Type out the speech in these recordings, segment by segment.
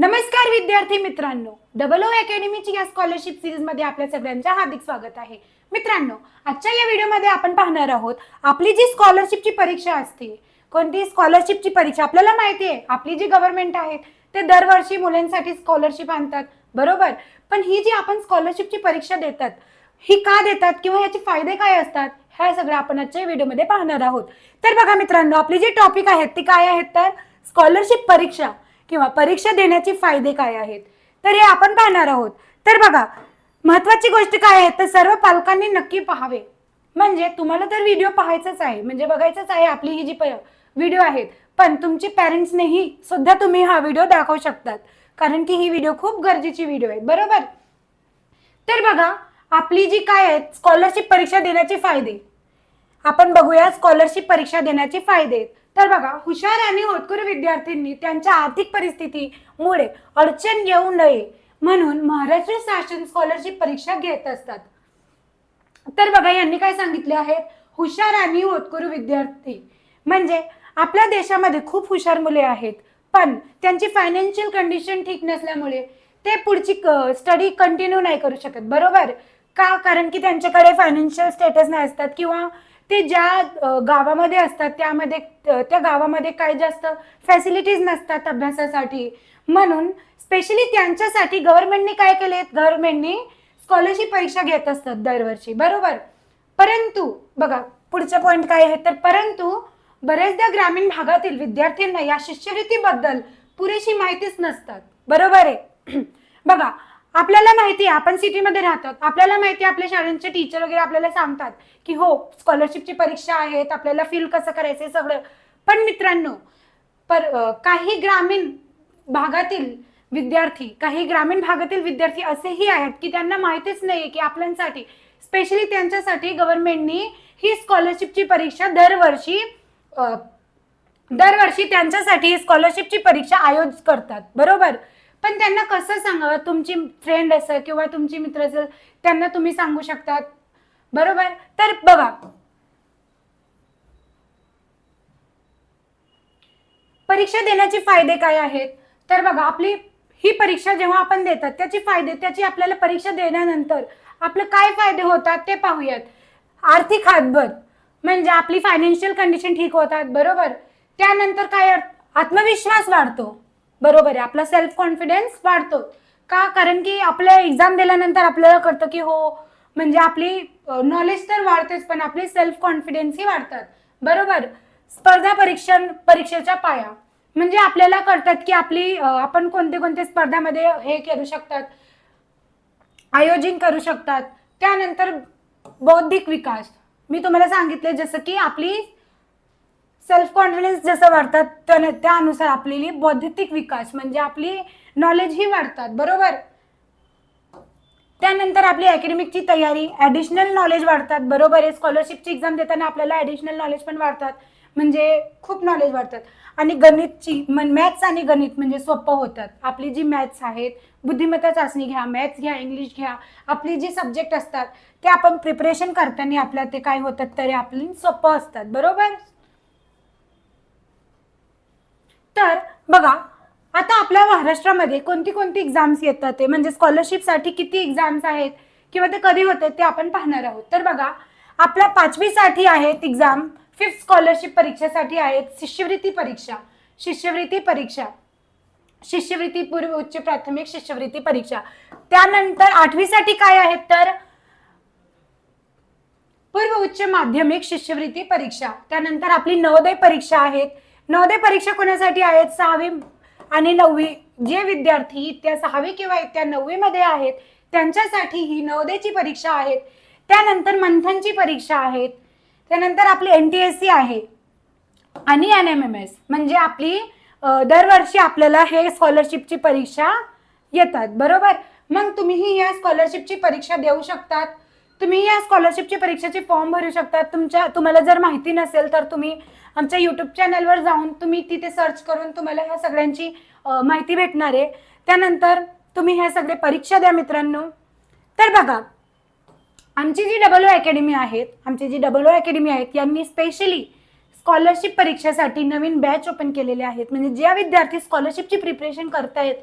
नमस्कार विद्यार्थी मित्रांनो. डबल ओ अकॅडमीची या स्कॉलरशिप सिरीजमध्ये आपल्या सगळ्यांच्या हार्दिक स्वागत आहे. मित्रांनो आजच्या या व्हिडिओमध्ये आपण पाहणार आहोत आपली जी स्कॉलरशिपची परीक्षा असते कोणती स्कॉलरशिपची परीक्षा आपल्याला माहिती आहे आपली जी गव्हर्नमेंट आहेत ते दरवर्षी मुलांसाठी स्कॉलरशिप आणतात बरोबर? पण ही जी आपण स्कॉलरशिपची परीक्षा देतात ही का देतात किंवा याचे फायदे काय असतात ह्या सगळं आपण आजच्या व्हिडिओमध्ये पाहणार आहोत. तर बघा मित्रांनो आपली जी टॉपिक आहेत ती काय आहेत तर स्कॉलरशिप परीक्षा. किंवा परीक्षा देण्याचे फायदे काय आहेत? तर हे आपण पाहणार आहोत. तर बघा महत्वाची गोष्ट काय आहे? तर सर्व पालकांनी नक्की पाहावे. म्हणजे तुम्हाला तर व्हिडिओ पाहायचाच आहे. म्हणजे बघायचंच आहे आपली ही जी व्हिडिओ आहेत. पण तुमचे पॅरेंट्सनेही सुद्धा तुम्ही हा व्हिडिओ दाखवू शकतात. कारण की ही व्हिडिओ खूप गरजेची व्हिडिओ आहे बरोबर? तर बघा आपली जी काय आहेत स्कॉलरशिप परीक्षा देण्याचे फायदे. आपण बघूया स्कॉलरशिप परीक्षा देण्याचे फायदे. तर बघा हुशार आणि होतकुर विद्यार्थ्यांनी त्यांच्या आर्थिक परिस्थितीमुळे अडचण येऊ नये म्हणून महाराष्ट्र शासन स्कॉलरशिप परीक्षा घेत असतात. तर बघा यांनी काय सांगितले आहेत हुशार आणि होतकुरू विद्यार्थी म्हणजे आपल्या देशामध्ये खूप हुशार मुले आहेत पण त्यांची फायनान्शियल कंडिशन ठीक नसल्यामुळे ते पुढची स्टडी कंटिन्यू नाही करू शकत. बरोबर? का? कारण की त्यांच्याकडे फायनान्शियल स्टेटस नाही असतात किंवा ते ज्या गावामध्ये असतात त्यामध्ये त्या गावामध्ये काही जास्त फॅसिलिटीज नसतात अभ्यासासाठी. म्हणून स्पेशली त्यांच्यासाठी गव्हर्नमेंटने काय केले? गव्हर्नमेंटने स्कॉलरशिप परीक्षा घेत असतात दरवर्षी. बरोबर? परंतु बघा पुढचा पॉईंट काय आहे? तर परंतु बऱ्याचदा ग्रामीण भागातील विद्यार्थ्यांना या शिष्यवृत्तीबद्दल पुरेशी माहितीच नसतात. बरोबर आहे? बघा आपल्याला माहिती आहे आपण सिटीमध्ये राहतात आपल्याला माहिती आहे आपल्या शाळेचे टीचर वगैरे आपल्याला सांगतात की हो स्कॉलरशिपची परीक्षा आहेत आपल्याला फील कसं करायचं सगळं. पण मित्रांनो पर काही ग्रामीण भागातील विद्यार्थी काही ग्रामीण भागातील विद्यार्थी असेही आहेत की त्यांना माहितीच नाही की आपल्यासाठी स्पेशली त्यांच्यासाठी गव्हर्नमेंटनी ही स्कॉलरशिपची परीक्षा दरवर्षी दरवर्षी त्यांच्यासाठी स्कॉलरशिपची परीक्षा आयोजित करतात. बरोबर? पण त्यांना कसं सांगावं? तुमची फ्रेंड असेल किंवा तुमची मित्र असेल त्यांना तुम्ही सांगू शकतात. बरोबर? तर बघा. परीक्षा देण्याचे फायदे काय आहेत? तर बघा आपली ही परीक्षा जेव्हा आपण देतात त्याचे फायदे त्याची आपल्याला परीक्षा देण्यानंतर आपलं काय फायदे होतात ते पाहूयात. आर्थिक हातभर म्हणजे आपली फायनान्शियल कंडिशन ठीक होतात बरोबर? त्यानंतर काय आत्मविश्वास वाढतो. बरोबर आहे. आपला सेल्फ कॉन्फिडन्स वाढतो. का? कारण की आपल्या एक्झाम दिल्यानंतर आपल्याला कळतं की हो म्हणजे आपली नॉलेज तर वाढतेच पण आपली सेल्फ कॉन्फिडन्सही वाढतात. बरोबर? स्पर्धा परीक्षा परीक्षेच्या पाया. म्हणजे आपल्याला कळतात की आपली आपण कोणते कोणते स्पर्धामध्ये हे करू शकतात. आयोजन करू शकतात. त्यानंतर बौद्धिक विकास. मी तुम्हाला सांगितले जसं की आपली सेल्फ कॉन्फिडन्स जसं वाढतात त्या- त्यानुसार आपली बौद्धिक विकास म्हणजे आपली नॉलेज ही वाढतात बरोबर? त्यानंतर आपली अकॅडमिकची तयारी ॲडिशनल नॉलेज वाढतात बरोबर आहे? स्कॉलरशिपची एक्झाम देताना आपल्याला ॲडिशनल नॉलेज पण वाढतात म्हणजे खूप नॉलेज वाढतात. आणि गणितची मॅथ्स आणि गणित म्हणजे सोपं होतात. आपली जी मॅथ्स आहेत बुद्धिमत्ता चाचणी घ्या मॅथ्स घ्या इंग्लिश घ्या आपली जी सब्जेक्ट असतात ते आपण प्रिपरेशन करताना आपल्या ते काय होतात तरी आपली सोपं असतात बरोबर तर बघा आता आपल्या महाराष्ट्रामध्ये कोणती कोणती एक्झाम्स येतात ते? म्हणजे स्कॉलरशिपसाठी किती एक्झाम्स आहेत? किंवा ते कधी होते ते आपण पाहणार आहोत. तर बघा आपल्या पाचवीसाठी आहेत एक्झाम फिफ्थ स्कॉलरशिप परीक्षेसाठी आहेत. शिष्यवृत्ती परीक्षा. शिष्यवृत्ती परीक्षा. शिष्यवृत्ती पूर्व उच्च प्राथमिक शिष्यवृत्ती परीक्षा. त्यानंतर आठवीसाठी काय आहेत तर? पूर्व उच्च माध्यमिक शिष्यवृत्ती परीक्षा. त्यानंतर आपली नवोदय परीक्षा आहेत. नवोदय परीक्षा कोणासाठी आहेत सहावी आणि नववी. जे विद्यार्थी इत्या सहावी किंवा इत्या नववीमध्ये आहेत त्यांच्यासाठी ही नवोदयची परीक्षा आहेत. त्यानंतर मंथनची परीक्षा आहेत. त्यानंतर आपली एन टी एस सी आहे. आणि एन एम एम एस म्हणजे आपली दरवर्षी आपल्याला हे स्कॉलरशिपची परीक्षा येतात. बरोबर? मग तुम्हीही या स्कॉलरशिपची परीक्षा देऊ शकतात. तुम्ही या स्कॉलरशिपची परीक्षेचे फॉर्म भरू शकता. तुमच्या तुम्हाला जर माहिती नसेल तर तुम्ही आमच्या यूट्यूब चॅनलवर जाऊन तुम्ही तिथे सर्च करून तुम्हाला ह्या सगळ्यांची माहिती भेटणार आहे. त्यानंतर तुम्ही ह्या सगळे परीक्षा द्या मित्रांनो. तर बघा आमची जी डबल ओ अकॅडमी आहेत आमची जी डबल ओ अकॅडमी आहेत यांनी स्पेशली स्कॉलरशिप परीक्षेसाठी नवीन बॅच ओपन केलेले आहेत. म्हणजे ज्या विद्यार्थी स्कॉलरशिपची प्रिपरेशन करतायत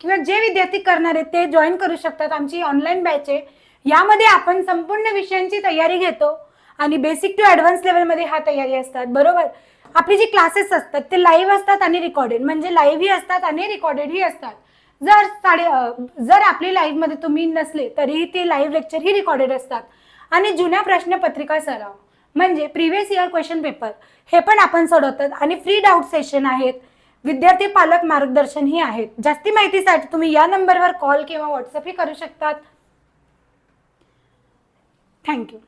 किंवा जे विद्यार्थी करणार आहेत ते जॉईन करू शकतात. आमची ऑनलाईन बॅच आहे. यामध्ये आपण संपूर्ण विषयांची तयारी घेतो आणि बेसिक टू ॲडव्हान्स लेवलमध्ये हा तयारी असतात बरोबर? आपली जी क्लासेस असतात ते लाईव्ह असतात आणि रेकॉर्डेड म्हणजे लाईव्हही असतात आणि रेकॉर्डेडही असतात. जर साडे जर आपली लाईव्हमध्ये तुम्ही नसले तरीही ते लाईव्ह लेक्चर ही रिकॉर्डेड असतात. आणि जुन्या प्रश्नपत्रिका सराव म्हणजे प्रिव्हियस इयर क्वेश्चन पेपर हे पण आपण सोडवतात. आणि फ्री डाऊट सेशन आहेत. विद्यार्थी पालक मार्गदर्शनही आहेत. जास्ती माहितीसाठी तुम्ही या नंबरवर कॉल किंवा व्हॉट्सअपही करू शकतात. Thank you